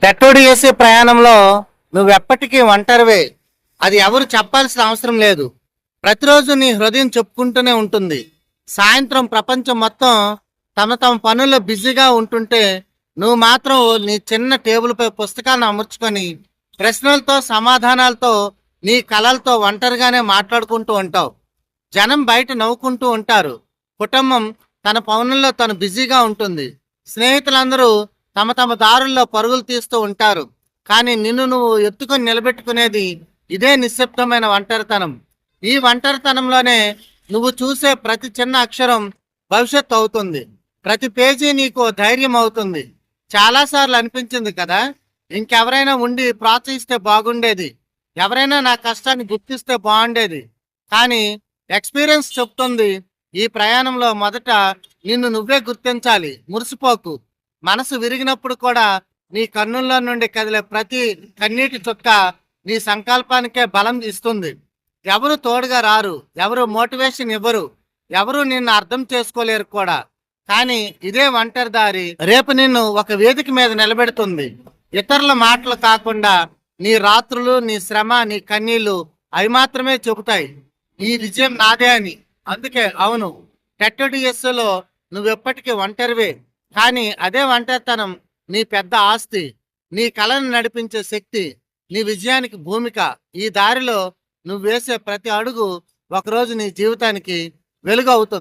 పెట్టుడు చేసే ప్రయాణంలో నువ్వు ఎప్పటికీ ఒంటరివే. అది ఎవరు చెప్పాల్సిన అవసరం లేదు. ప్రతిరోజు నీ హృదయం చెప్పుకుంటూనే ఉంటుంది. సాయంత్రం ప్రపంచం మొత్తం తమ తమ పనుల్లో బిజీగా ఉంటుంటే నువ్వు మాత్రం నీ చిన్న టేబుల్పై పుస్తకాలను అమర్చుకొని ప్రశ్నలతో సమాధానాలతో నీ కలలతో ఒంటరిగానే మాట్లాడుకుంటూ ఉంటావు. జనం బయట నవ్వుకుంటూ ఉంటారు. కుటుంబం తన పనుల్లో తను బిజీగా ఉంటుంది. స్నేహితులందరూ తమ తమ దారుల్లో పరుగులు తీస్తూ ఉంటారు. కానీ నిన్ను నువ్వు ఎత్తుకొని నిలబెట్టుకునేది ఇదే నిశ్శబ్దమైన ఒంటరితనం. ఈ ఒంటరితనంలోనే నువ్వు చూసే ప్రతి చిన్న అక్షరం భవిష్యత్తు అవుతుంది. ప్రతి పేజీ నీకు ధైర్యం అవుతుంది. చాలాసార్లు అనిపించింది కదా ఇంకెవరైనా ఉండి ప్రోత్సహిస్తే బాగుండేది. ఎవరైనా నా కష్టాన్ని గుర్తిస్తే బాగుండేది. కానీ ఎక్స్పీరియన్స్ చెప్తుంది ఈ ప్రయాణంలో మొదట నిన్ను నువ్వే గుర్తించాలి. మురిసిపోకు. మనసు విరిగినప్పుడు కూడా నీ కన్నుల్లో నుండి కదిలే ప్రతి కన్నీటి చుక్క నీ సంకల్పానికే బలం ఇస్తుంది. ఎవరు తోడుగా రారు ఎవరు మోటివేషన్ ఇవ్వరు ఎవరు నిన్ను అర్థం చేసుకోలేరు కూడా. కానీ ఇదే ఒంటరి దారి రేపు నిన్ను ఒక వేదిక మీద నిలబెడుతుంది. ఇతరుల మాటలు కాకుండా నీ రాత్రులు నీ శ్రమ నీ కన్నీళ్ళు అవి మాత్రమే చెబుతాయి. ఈ విజయం నాదే అని. అందుకే అవును టెట్టడిఎస్లో నువ్వెప్పటికీ ఒంటరివే. కానీ అదే ఒంటరితనం నీ పెద్ద ఆస్తి నీ కళను నడిపించే శక్తి నీ విజయానికి భూమిక. ఈ దారిలో నువ్వు వేసే ప్రతి అడుగు ఒకరోజు నీ జీవితానికి వెలుగు అవుతుంది.